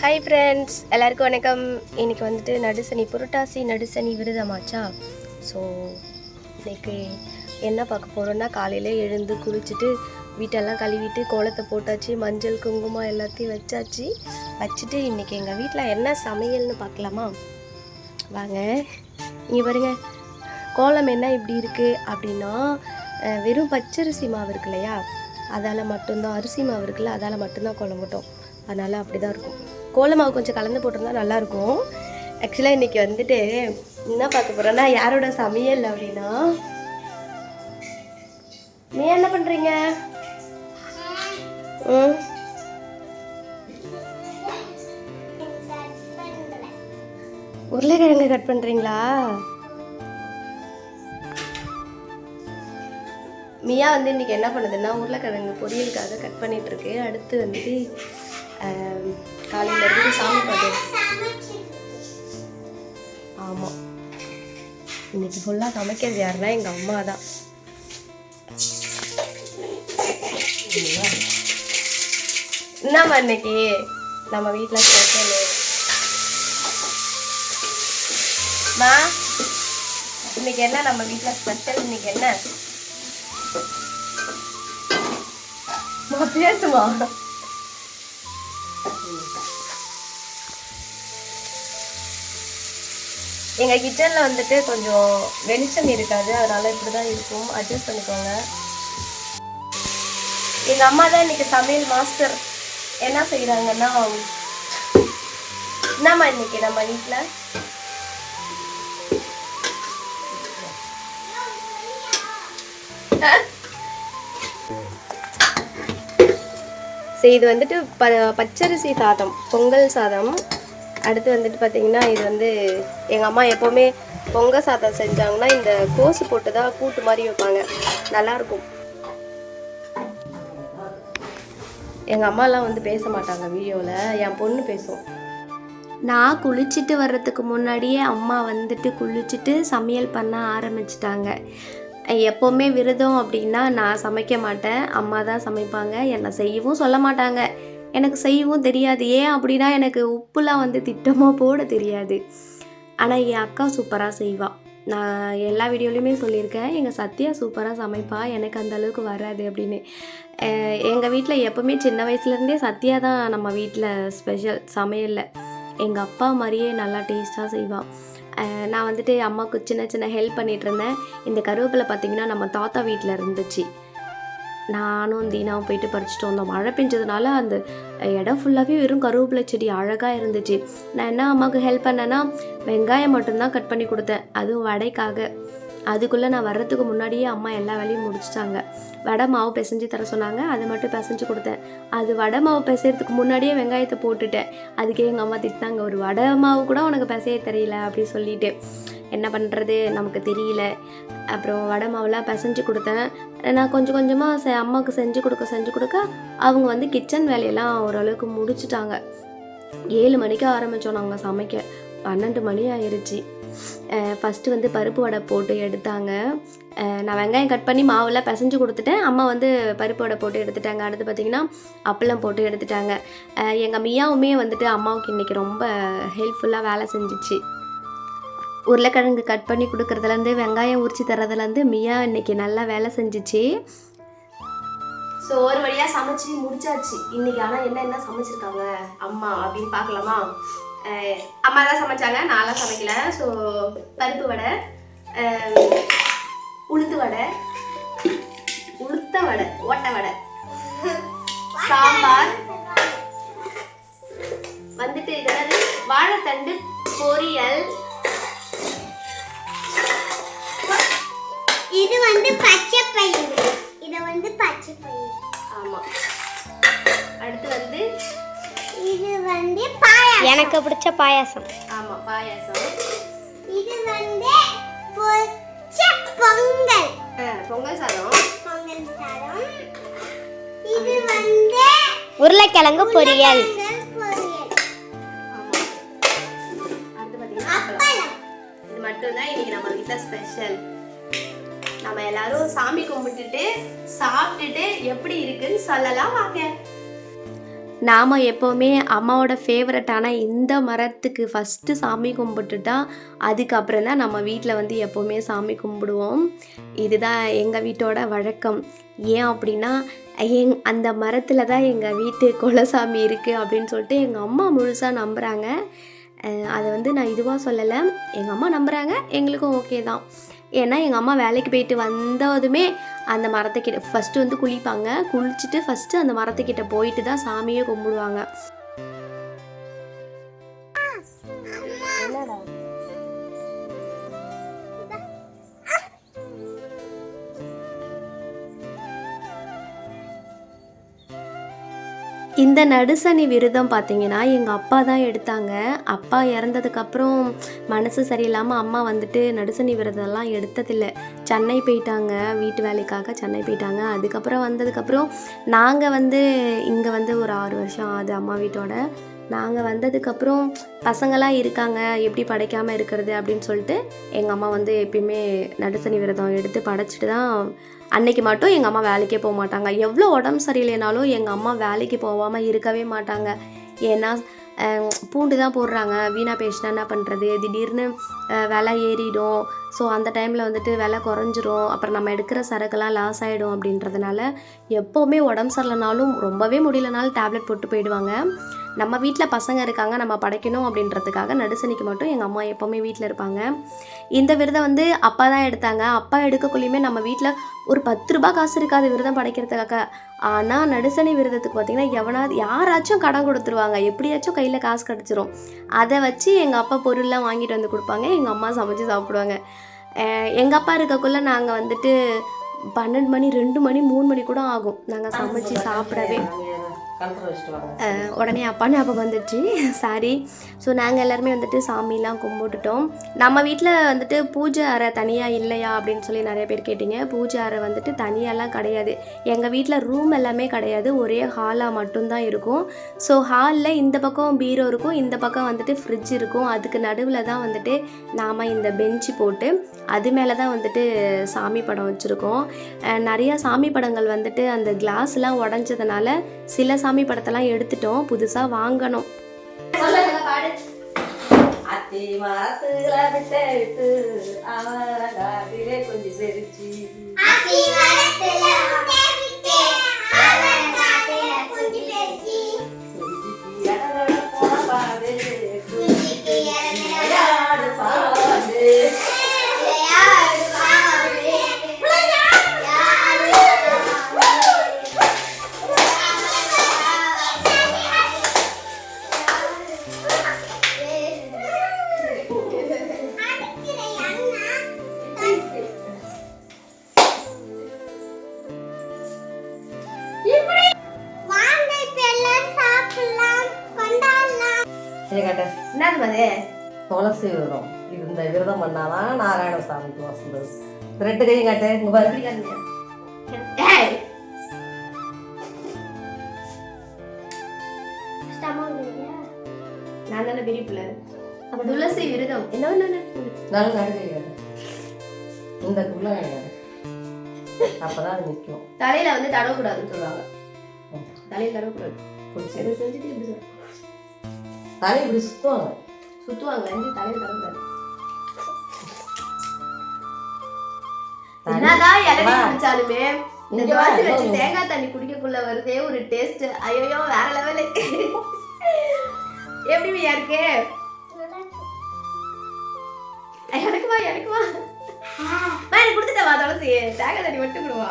Hi friends எல்லாருக்கும் வணக்கம். இன்னைக்கு வந்துட்டு நடுசனி புரட்டாசி நடுசனி விரதமாச்சா? ஸோ இன்றைக்கி என்ன பார்க்க போகிறோன்னா காலையில் எழுந்து குளிச்சுட்டு வீட்டெல்லாம் கழுவிட்டு கோலத்தை போட்டாச்சு மஞ்சள் குங்குமம் எல்லாத்தையும் வச்சாச்சு. வச்சுட்டு இன்னைக்கு எங்கள் வீட்டில் என்ன சமையல்னு பார்க்கலாமா? வாங்க. இங்கே பாருங்கள் கோலம் என்ன இப்படி இருக்குது அப்படின்னா வெறும் பச்சரிசி மாவு இருக்கு இல்லையா அதால் மட்டும்தான் அரிசி மாவு இருக்குல்ல அதால் மட்டும்தான் கோலம் போட்டோம். அதனால் அப்படி தான் இருக்கும். கோலமாவு கொஞ்சம் கலந்து போட்டிருந்தா நல்லாயிருக்கும். ஆக்சுவலாக இன்றைக்கி வந்துட்டு என்ன பார்க்க போகிறோன்னா யாரோட சமையல் அப்படின்னா? நீ என்ன பண்ணுறீங்க ம். உருளைக்கிழங்கு கட் பண்ணுறீங்களா மியா வந்து இன்னைக்கு என்ன பண்ணுதுன்னா உருளைக்கிழங்கு பொரியலுக்காக கட் பண்ணிட்டு இருக்கு. அடுத்து வந்துட்டு காலையில் இருந்து சாமி பாட்டு. ஆமாம் இன்னைக்கு ஃபுல்லாக சமைக்கிறது யாருன்னா எங்கள் அம்மா தான். என்னம்மா இன்னைக்கு? நம்ம வீட்டில் ஸ்பெஷல் மா இன்னைக்கு என்ன நம்ம வீட்டில் ஸ்பெஷல் இன்னைக்கு என்ன? பேசுமா. எங்கள் கிச்சனில் வந்துட்டு கொஞ்சம் வெளிச்சம் இருக்காது அதனால் இப்படி தான் இருக்கும். அட்ஜஸ்ட் பண்ணிக்கோங்க. எங்கள் அம்மா தான் இன்றைக்கி சமையல் மாஸ்டர் என்ன செய்கிறாங்கன்னா என்னம்மா இன்றைக்கி நம்ம வீட்டில் சரி இது வந்துட்டு ப பச்சரிசி சாதம் பொங்கல் சாதம். அடுத்து வந்துட்டு பார்த்தீங்கன்னா இது வந்து எங்கள் அம்மா எப்போவுமே பொங்கல் சாதம் செஞ்சாங்கன்னா இந்த கோசு போட்டு தான் கூட்டு மாதிரி வைப்பாங்க. நல்லாயிருக்கும். எங்கள் அம்மாலாம் வந்து பேச மாட்டாங்க வீடியோவில் என் பொண்ணு பேசும். நான் குளிச்சுட்டு வர்றதுக்கு முன்னாடியே அம்மா வந்துட்டு குளிச்சுட்டு சமையல் பண்ண ஆரம்பிச்சிட்டாங்க. எப்போவுமே விரதம் அப்படின்னா நான் சமைக்க மாட்டேன். அம்மா தான் சமைப்பாங்க. என்னை செய்யவும் சொல்ல மாட்டாங்க. எனக்கு செய்யவும் தெரியாது. ஏன் அப்படின்னா எனக்கு உப்புலாம் வந்து திட்டமாக போட தெரியாது. ஆனால் என் அக்கா சூப்பராக செய்வாள் நான் எல்லா வீடியோலையுமே சொல்லியிருக்கேன். எங்கள் சத்யா சூப்பராக சமைப்பா. எனக்கு அந்த அளவுக்கு வராது அப்படின்னு. எங்கள் வீட்டில் எப்போவுமே சின்ன வயசுலேருந்தே சத்யா தான் நம்ம வீட்டில் ஸ்பெஷல் சமையலில். எங்கள் அப்பா மாதிரியே நல்லா டேஸ்ட்டாக செய்வாள் நான் வந்துட்டு அம்மாவுக்கு சின்ன சின்ன ஹெல்ப் பண்ணிகிட்ருந்தேன் இருந்தேன். இந்த கருவேப்பிலை பார்த்தீங்கன்னா நம்ம தாத்தா வீட்டில் இருந்துச்சு. நானும் தீனாவும் போயிட்டு பறிச்சுட்டு வந்தோம். மழை பெஞ்சதுனால அந்த இடம் ஃபுல்லாகவே வெறும் கருவேப்பிலை செடி அழகாக இருந்துச்சு. நான் என்ன அம்மாவுக்கு ஹெல்ப் பண்ணேன்னா வெங்காயம் மட்டும்தான் கட் பண்ணி கொடுத்தேன். அதுவும் வடைக்காக. அதுக்குள்ளே நான் வர்றதுக்கு முன்னாடியே அம்மா எல்லா வேலையும் முடிச்சிட்டாங்க. வடை மாவு பிசைஞ்சு தர சொன்னாங்க. அதை மட்டும் பிசைஞ்சு கொடுத்தேன். அது வடை மாவு பிசைறதுக்கு முன்னாடியே வெங்காயத்தை போட்டுட்டேன். அதுக்கே எங்கள் அம்மா திட்டாங்க ஒரு வடை மாவு கூட உனக்கு பிசைய தெரியல அப்படி சொல்லிட்டு. என்ன பண்ணுறது நமக்கு தெரியல. அப்புறம் வடை மாவுலாம் பிசைஞ்சு கொடுத்தேன். நான் கொஞ்சம் கொஞ்சமாக செ அம்மாவுக்கு செஞ்சு கொடுக்க செஞ்சு கொடுக்க அவங்க வந்து கிச்சன் வேலையெல்லாம் ஓரளவுக்கு முடிச்சிட்டாங்க. ஏழு மணிக்கு ஆரம்பித்தோம் நாங்கள் சமைக்க. பன்னெண்டு மணி ஆயிடுச்சு ஃபஸ்ட்டு வந்து பருப்பு வடை போட்டு எடுத்தாங்க. நான் வெங்காயம் கட் பண்ணி மாவெல்லாம் பிசைஞ்சு கொடுத்துட்டேன். அம்மா வந்து பருப்பு வடை போட்டு எடுத்துட்டாங்க. அடுத்து பார்த்திங்கன்னா அப்பளம் போட்டு எடுத்துட்டாங்க. எங்கள் மியாவுமே வந்துட்டு அம்மாவுக்கு இன்றைக்கி ரொம்ப ஹெல்ப்ஃபுல்லாக வேலை செஞ்சிச்சு. உருளைக்கிழங்கு கட் பண்ணி கொடுக்குறதுலேருந்து வெங்காயம் உரிச்சு தர்றதுலேருந்து மியா இன்னைக்கு நல்லா வேலை செஞ்சுச்சு. ஸோ ஒரு வழியாக சமைச்சு முடிச்சாச்சு. இன்னைக்கு ஆனால் என்ன என்ன சமைச்சிருக்காங்க? அம்மா அப்படின்னு பார்க்கலாமா? அம்மா தான் சமைச்சாங்க நான்லாம் சமைக்கல. ஸோ பருப்பு வடை உளுத்து வடை உளுத்த வடை ஓட்ட வடை சாம்பார். வந்துட்டு இதாவது வாழைத்தண்டு பொரியல். இது வந்து பச்சை பயிர் இது வந்து பச்சை பயிர் ஆமாம் அடுத்து வந்து இது வந்து பாயாசம். எனக்கு பிடிச்ச பாயாசம். ஆமாம் பாயாசம். இது வந்து பொச்ச பொங்கல். பொங்கல் சாதம். பொங்கல் சாதம். இது வந்து உருளைக்கிழங்கு பொரியல். மட்டும்தான் இன்னைக்கு நம்ம வீட்டில் ஸ்பெஷல் எல்லாரும் சாமி கும்பிட்டுட்டு சாப்பிட்டுட்டு எப்படி இருக்குன்னு சொல்லலாம் வாங்க. நாம் எப்போவுமே அம்மாவோட ஃபேவரட்டான இந்த மரத்துக்கு ஃபஸ்ட்டு சாமி கும்பிட்டுட்டா அதுக்கப்புறம் தான் நம்ம வீட்டில் வந்து எப்போவுமே சாமி கும்பிடுவோம். இதுதான் எங்கள் வீட்டோட வழக்கம். ஏன் அப்படின்னா எங் அந்த மரத்தில் தான் எங்கள் வீட்டு குலசாமி இருக்குது அப்படின்னு சொல்லிட்டு எங்கள் அம்மா முழுசாக நம்புகிறாங்க அதை வந்து நான் இதுவாக சொல்லலை. எங்கள் அம்மா நம்புகிறாங்க எங்களுக்கும் ஓகே தான். ஏன்னா எங்கள் அம்மா வேலைக்கு போயிட்டு வந்ததுமே அந்த மரத்துக்கிட்ட ஃபஸ்ட்டு வந்து குளிப்பாங்க. குளிச்சுட்டு ஃபஸ்ட்டு அந்த மரத்துக்கிட்ட போயிட்டு தான் சாமியை கும்பிடுவாங்க. இந்த நடுசனி விரதம் பார்த்தீங்கன்னா எங்கள் அப்பா தான் எடுத்தாங்க. அப்பா இறந்ததுக்கப்புறம் மனசு சரியில்லாமல் அம்மா வந்துட்டு நடுசனி விரதம்லாம் எடுத்ததில்லை. சென்னை போயிட்டாங்க வீட்டு வேலைக்காக சென்னை போயிட்டாங்க. அதுக்கப்புறம் வந்ததுக்கப்புறம் நாங்கள் வந்து இங்கே வந்து ஒரு ஆறு வருஷம் ஆகுது அம்மா வீட்டோட. நாங்கள் வந்ததுக்கப்புறம் பசங்களாம் இருக்காங்க எப்படி படைக்காமல் இருக்கிறது அப்படின்னு சொல்லிட்டு எங்கள் அம்மா வந்து எப்பயுமே நடுசனி விரதம் எடுத்து படைச்சிட்டு தான் அன்னைக்கு மட்டும் எங்கள் அம்மா வேலைக்கே போக மாட்டாங்க. எவ்வளோ உடம்பு சரியில்லைனாலும் எங்கள் அம்மா வேலைக்கு போகாமல் இருக்கவே மாட்டாங்க. ஏன்னா பூண்டு தான் போடுறாங்க. வீணாக பேசினா என்ன பண்ணுறது திடீர்னு விலை ஏறிடும். ஸோ அந்த டைமில் வந்துட்டு விலை குறைஞ்சிரும். அப்புறம் நம்ம எடுக்கிற சரக்குலாம் லாஸ் ஆகிடும் அப்படின்றதுனால எப்போவுமே உடம்பு சரியில்லைனாலும் ரொம்பவே முடியலனாலும் டேப்லெட் போட்டு போயிடுவாங்க. நம்ம வீட்டில் பசங்க இருக்காங்க நம்ம படைக்கணும் அப்படின்றதுக்காக நடுசனிக்கு மட்டும் எங்கள் அம்மா எப்போவுமே வீட்டில் இருப்பாங்க. இந்த விரதம் வந்து அப்பா தான் எடுத்தாங்க. அப்பா எடுக்கக்குள்ளேயுமே நம்ம வீட்டில் ஒரு பத்து ரூபாய் காசு இருக்காது விரதம் படைக்கிறதுக்காக. ஆனால் நடுசனி விரதத்துக்கு பார்த்தீங்கன்னா எவனாவது யாராச்சும் கடன் கொடுத்துருவாங்க. எப்படியாச்சும் கையில் காசு கிடச்சிரும். அதை வச்சு எங்கள் அப்பா பொருள்லாம் வாங்கிட்டு வந்து கொடுப்பாங்க. எங்கள் அம்மா சமைச்சு சாப்பிடுவாங்க. எங்கள் அப்பா இருக்கக்குள்ளே நாங்கள் வந்துட்டு பன்னெண்டு மணி ரெண்டு மணி மூணு மணி கூட ஆகும். நாங்கள் சமைச்சு சாப்பிடவே. உடனே அப்பா ஞாபகம் வந்துடுச்சு சாரி. ஸோ நாங்கள் எல்லாருமே வந்துட்டு சாமிலாம் கும்பிட்டுட்டோம். நம்ம வீட்டில் வந்துட்டு பூஜை அறை தனியாக இல்லையா அப்படின்னு சொல்லி நிறைய பேர் கேட்டிங்க. பூஜை அறை வந்துட்டு தனியாலாம் கிடையாது. எங்கள் வீட்டில் ரூம் எல்லாமே கிடையாது. ஒரே ஹாலாக மட்டும்தான் இருக்கும். ஸோ ஹாலில் இந்த பக்கம் பீரோ இருக்கும். இந்த பக்கம் வந்துட்டு ஃப்ரிட்ஜ் இருக்கும். அதுக்கு நடுவில் தான் வந்துட்டு நாம் இந்த பெஞ்சு போட்டு அது மேலே தான் வந்துட்டு சாமி படம் வச்சுருக்கோம். நிறையா சாமி படங்கள் வந்துட்டு அந்த கிளாஸ்லாம் உடஞ்சதுனால சில சாமி படத்தெல்லாம் எடுத்துட்டோம். புதுசாக வாங்கணும். கொஞ்சம் என்னது துளசி விரதம். இது இந்த விரதம் பண்ணாதான் நாராயண சாமிக்கு வசந்தது ரெண்டு கையும் காட்டு ஏய்! நான் தானே பெரிய பிள்ளை. அப்போ துளசி விரதம். என்ன நல்ல நடுகை காட்டு. இந்த குள்ள அப்பதான் நிற்கும் தலையில வந்து தடவக்கூடாதுன்னு சொல்லுவாங்க. தலையில தடவக்கூடாது. செஞ்சுட்டு எப்படி? தலை இப்படி சுத்துவாங்க. சுத்துவாங்க. எங்க தலையில தடவக்கூடாது தலை- என்னதான் இளநீ. குடிச்சாலுமே? இந்த தோசை வச்சு. தேங்காய் தண்ணி குடிக்கக்குள்ள வருதே ஒரு டேஸ்ட் ஐயோ வேற லெவலு எப்படி மீயா இருக்கு? எனக்கு வா எனக்கு வா. வா எனக்கு கொடுத்துட்ட வா துளசி. தேங்காய் தண்ணி மட்டும் கொடுவா.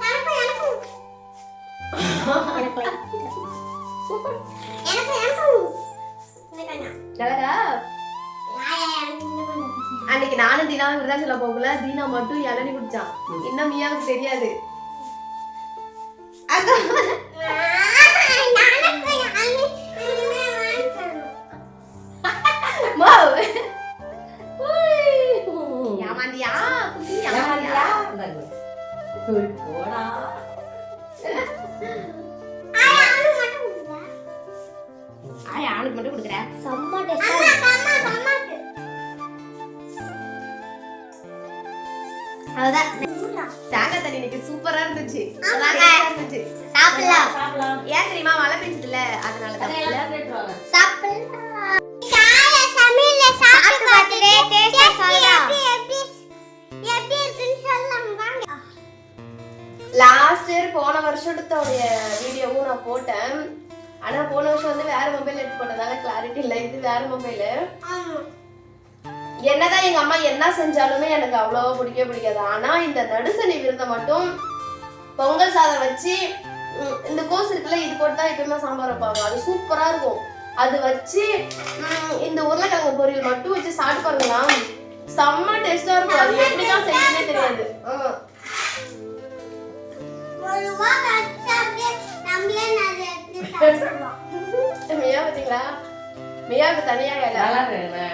அழகா அன்னைக்கு நானும் தீனாவும் விருதாச்சலம் போகல. தீனா மட்டும் இளநீ குடிச்சான் இன்னும் மியாவுக்கு தெரியாது. ஏமாந்தியா? ஏமாந்தியா? போடா. ஆய் ஆளுக்கு மட்டும் கொடுக்குறேன். அதான் தேங்காய் தண்ணி இன்னைக்கு சூப்பரா இருந்துச்சு. ஆமாங்க. நல்லா இருந்துச்சு. சாப்பிடலாம். சாப்பிடலாம். ஏன் தெரியுமா மழை பெஞ்சதுல அதனால தான். சாப்பிடலாம். லாஸ்ட் இயர் போன வருஷத்தோடைய வீடியோவும் நான் போட்டேன். ஆனா போன வருஷம் வந்து வேற மொபைல் எடுத்து போட்டதால கிளாரிட்டி இல்லை. இது வேற மொபைல் என்னதான் எங்க அம்மா என்ன செஞ்சாலுமே எனக்கு அவ்வளவா பிடிக்கவே பிடிக்காது. ஆனா இந்த நடுசனி விருந்தை மட்டும் பொங்கல் சாதம் வச்சு இந்த கோஸ் இருக்குல்ல இது போட்டு தான் எப்பயுமே சாம்பார் வைப்பாங்க. அது சூப்பரா இருக்கும். அது வச்சு இந்த உருளைக்கிழங்கு பொரியல் மட்டும் வச்சு சாப்பிட்டு பாருங்களா. செம்ம டேஸ்டா இருக்கும். அது எப்படிதான் செய்யணும்னே தெரியாது. ஆமா. மியா பாத்தீங்களா மியாவுக்கு தனியா இலை.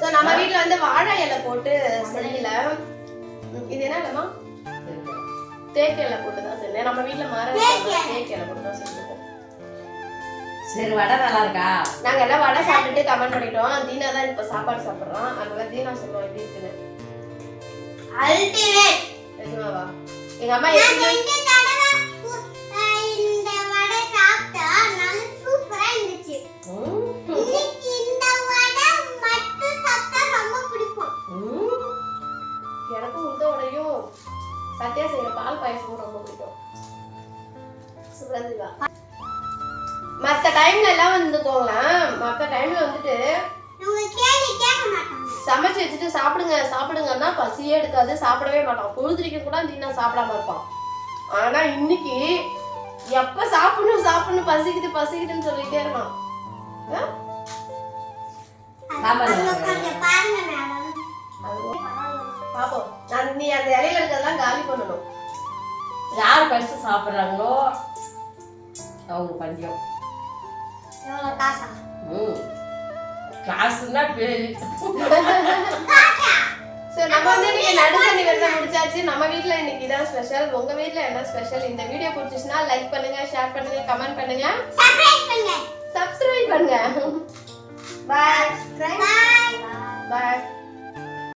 சோ நம்ம வீட்ல வந்து வாழை இலை போட்டு செய்யல இது என்ன இலைமா தேக்கு இலை போட்டு தான் நம்ம வீட்ல மரம் இருக்கிறதால தேக்கு இலை. போட்டு தான் செஞ்சிருக்கோம். சரி வடை நல்லா இருக்கா? நாங்க எல்லாம் வடை சாப்பிட்டுட்டு கமெண்ட் பண்ணிட்டோம். தீனா தான் இப்ப சாப்பாடு சாப்பிடுறோம் அதனால தீனா சொல்லுவோம் எப்படி இருக்குன்னு. அல்டிமேட். நிஜமாவா? எங்க அம்மா சமைச்சு வச்சுட்டு சாப்பிடுங்க சாப்பிடுங்கன்னா பசியே எடுக்காது சாப்பிடவே மாட்டான். பொழுதுரிக்க கூட தீனா சாப்பிடாம இருப்பான். ஆனா இன்னைக்கு எப்ப சாப்பிடணும் சாப்பிடணும் பசிக்குது பசிக்குதுன்னு சொல்லிட்டே இருக்கான். பாப்போம். நான் நீ அந்த இலையில இருக்கிறதெல்லாம் காலி பண்ணணும். யார் ஃபர்ஸ்ட் சாப்பிட்றாங்களோ அவங்க பஞ்சம். எவ்வளவு காசா? ம். காசுன்னா பேரு. சோ நம்ம வந்து இன்னைக்கு நடுசனி விரதம் முடிச்சாச்சு. நம்ம வீட்ல இன்னைக்கு இதான் ஸ்பெஷல் உங்க வீட்ல என்ன ஸ்பெஷல் இந்த வீடியோ பிடிச்சிச்சுன்னா லைக் பண்ணுங்க ஷேர் பண்ணுங்க கமெண்ட் பண்ணுங்க. சப்ஸ்கிரைப் பண்ணுங்க. சப்ஸ்கிரைப் பண்ணுங்க. பாய் பாய் பாய்